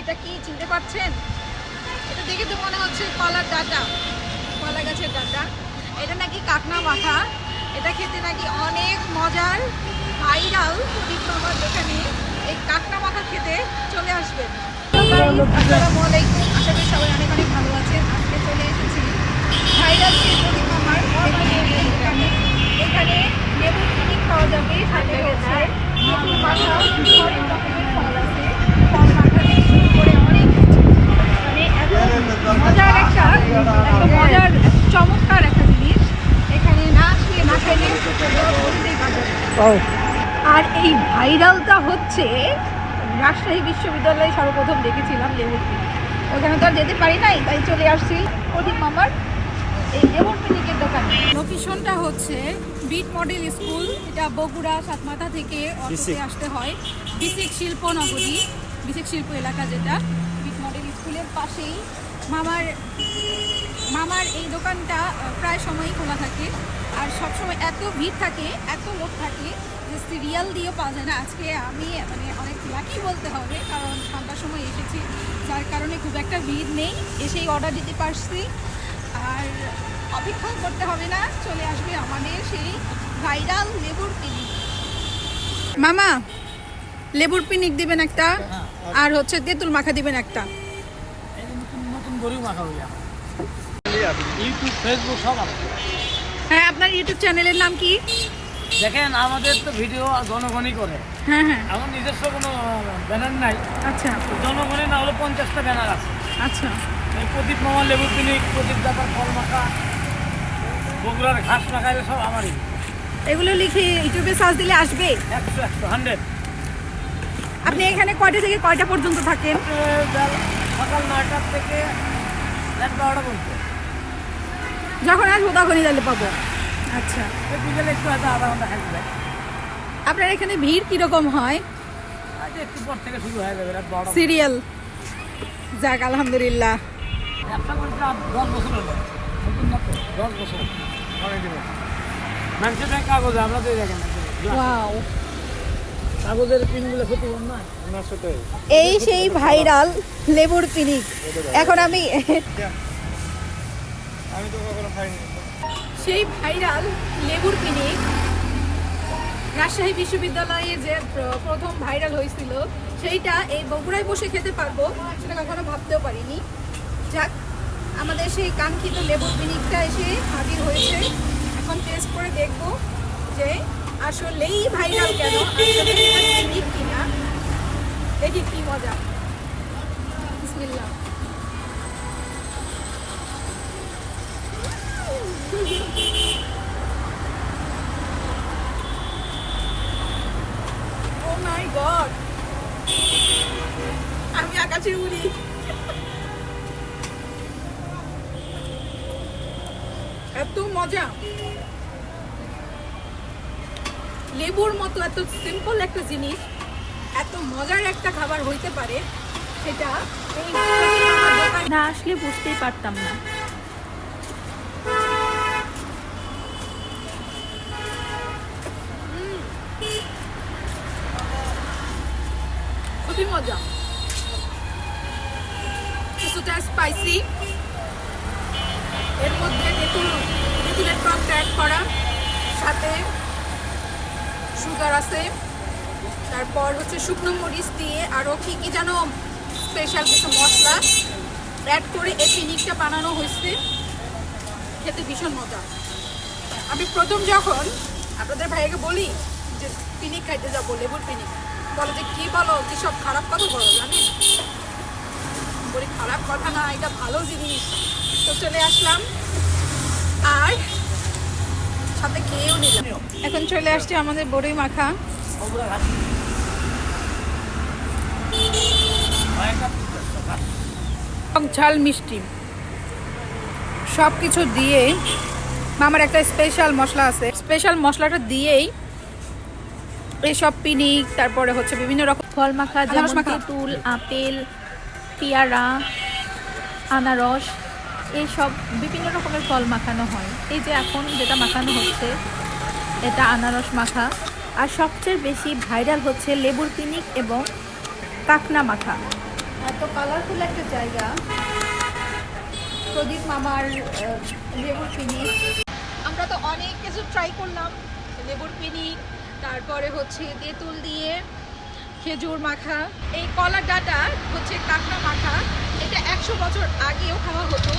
এটা কি চিনতে পারছেন এটা দেখে তো মনে হচ্ছে কলার ডাটা, কলা গাছের ডাটা। এটা নাকি কাকনা মাথা। এটা খেতে নাকি অনেক মজার, ভাইরাল প্রদীপ মামার দোকানে। এই কাকনা মাথা খেতে চলে আসবেন। আসসালামু আলাইকুম। আশা করি সবাই অনেক অনেক ভালো আছেন। আজকে চলে এসেছি ভাইরাল সেই প্রদীপ লেবুর দোকানে এখানে লেবু পিকনিক পাওয়া যাবে সাথে হচ্ছে লেবুর মাখা অনেক রকমের ফল আছে ফল মাখা থেকে শুরু করে অনেক কিছু মানে এত মজার একটা একটা মজার চমৎকার একটা জিনিস এখানে না আসলে না খাইলে বলতেই পারবে না। আর এই ভাইরালটা হচ্ছে রাজশাহী বিশ্ববিদ্যালয়ে সর্বপ্রথম দেখেছিলাম লেবুর ওখানে তো আর যেতে পারি নাই তাই চলে আসছি। প্রদীপ মামার এই লেবুর পিকনিকের দোকানে। লোকেশনটা হচ্ছে বিট মডেল স্কুল এটা বগুড়া সাতমাথা থেকে অটোতে আসতে হয়। বিসিক শিল্প নগরী বিসিক শিল্প এলাকা যেটা বিট মডেল স্কুলের পাশেই। মামার মামার এই দোকানটা প্রায় সময়ই খোলা থাকে। আর সবসময় এত ভিড় থাকে এত লোক থাকে যে সিরিয়াল দিয়েও পাওয়া যায় না। আজকে আমি মানে অনেক লাকি বলতে হবে কারণ সন্ধ্যার সময় এসেছি যার কারণে খুব একটা ভিড় নেই। এসেই অর্ডার দিতে পারছি। আর অপেক্ষাও করতে হবে না চলে আসবে আমাদের সেই ভাইরাল লেবুর পিনিক। মামা লেবুর পিনিক দিবেন একটা আর হচ্ছে তেঁতুল মাখা দিবেন একটা। ইউটিউব ফেসবুক সব আছে। হ্যাঁ আপনার ইউটিউব চ্যানেলের নাম কি? দেখেন আমাদের তো ভিডিও জনগণই করে। হ্যাঁ হ্যাঁ। আমার নিজস্ব কোনো ব্যানার নাই। আচ্ছা। জনগণে না হলে পঞ্চাশটা ব্যানার আছে। আচ্ছা। প্রদীপ মামা লেবু পিনিক প্রদীপ দাতার ফল মাখা বগুড়ার ঘাস মাখা সব আমারই। এগুলো লিখে ইউটিউবে সার্চ দিলে আসবে? একশো একশো হান্ড্রেড আপনি এখানে কয়টা থেকে কয়টা পর্যন্ত থাকেন? সকাল নয়টার থেকে রাত বারোটা পর্যন্ত। যখন আসব তখনই তাহলে পাবো। আচ্ছা বিকেলে একটু হয়তো আধা ঘণ্টা থাকবে। আপনার এখানে ভিড় কীরকম হয়? একটু পর থেকে শুরু হয়ে যাবে সিরিয়াল। যাক আলহামদুলিল্লাহ। ব্যবসা দশ বছর হলো। দশ বছর। কাগজে আমরা তো দেখেন ওয়াও। কাগজের পিনগুলো ক্ষতিপূর্ণ না? এই সেই ভাইরাল লেবুর পিনিক। এখন আমি সেই ভাইরাল লেবুর পিনিক রাজশাহী বিশ্ববিদ্যালয়ে যে প্রথম ভাইরাল হয়েছিল, সেইটা এই বগুড়ায় বসে খেতে পারব, সেটা কখনো ভাবতেও পারিনি। যাক, আমাদের সেই কাঙ্ক্ষিত লেবুর পিনিকটা এসে হাজির হয়েছে। এখন টেস্ট করে দেখব যে আসলেই ভাইরাল কেন, আসলে পিনিক কিনা। দেখি কি মজা। এত মজা লেবুর মতো এত সিম্পল একটা জিনিস। এত মজার একটা খাবার হইতে পারে। সেটা না, আসলে বুঝতেই পারতাম না খুবই মজা স্পাইসি এর মধ্যে তেঁতুল, তেঁতুলের টক অ্যাড করা, সাথে সুগার আছে। তারপর হচ্ছে শুকনো মরিচ দিয়ে আরও কী কী যেন স্পেশাল কিছু মশলা। অ্যাড করে এই পিনিকটা বানানো হয়েছে। খেতে ভীষণ মজা। আমি প্রথম যখন আপনাদের ভাইয়াকে বলি যে পিনিক খাইতে যাব, লেবুর পিনিক। বলো যে, কী বলো? কি সব খারাপ কথা বলো? জানেন? বলি খারাপ কথা না এটা ভালো জিনিস। তো চলে আসলাম। আর সাথে খেয়েও নিলাম। এখন চলে আসছে আমাদের বড়ই মাখা। ঝাল মিষ্টি। সব কিছু দিয়ে আমার একটা স্পেশাল মশলা আছে। স্পেশাল মশলাটা দিয়েই এইসব পিনিক তারপরে হচ্ছে বিভিন্ন রকম ফল মাখা যেমন। তেঁতুল আপেল পেয়ারা, আনারস এইসব বিভিন্ন রকমের ফল মাখানো হয়। এই যে এখন যেটা মাখানো হচ্ছে, এটা আনারস মাখা। আর সবচেয়ে বেশি ভাইরাল হচ্ছে লেবুর পিনিক এবং কাকনা মাখা। এত কালারফুল একটা জায়গা। প্রদীপ মামার লেবুর পিনিক। আমরা তো অনেক কিছু ট্রাই করলাম, লেবুর পিনিক, তারপরে হচ্ছে তেঁতুল দিয়ে খেজুর মাখা, এই কলার ডাটা হচ্ছে কাকনা মাখা। এটা একশো বছর আগেও খাওয়া হতো।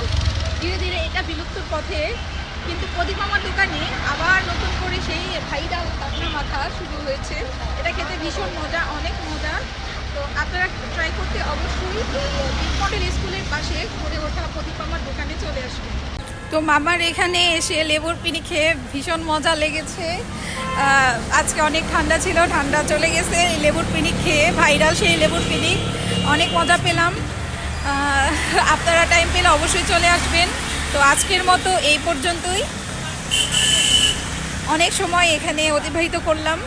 ধীরে ধীরে এটা বিলুপ্তর পথে। কিন্তু প্রদীপ মামার দোকানে আবার নতুন করে সেই ভাইরাল কাকনা মাখা শুরু হয়েছে। এটা খেতে ভীষণ মজা, অনেক মজা। তো আপনারা ট্রাই করতে অবশ্যই মডেল স্কুলের পাশে গড়ে ওঠা প্রদীপ মামার দোকানে চলে আসবেন। তো মামার এখানে এসে লেবুর পিনি খেয়ে ভীষণ মজা লেগেছে। আজকে অনেক ঠান্ডা ছিল, ঠান্ডা চলে গেছে। এই লেবুর পিনি খেয়ে ভাইরাল সেই লেবুর পিনিক অনেক মজা পেলাম। আপনারা টাইম পেলে অবশ্যই চলে আসবেন। তো আজকের মতো এই পর্যন্তই। অনেক সময় এখানে অতিবাহিত করলাম।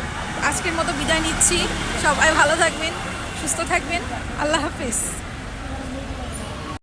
আজকের মতো বিদায় নিচ্ছি। সবাই ভালো থাকবেন, সুস্থ থাকবেন। আল্লাহ হাফিজ।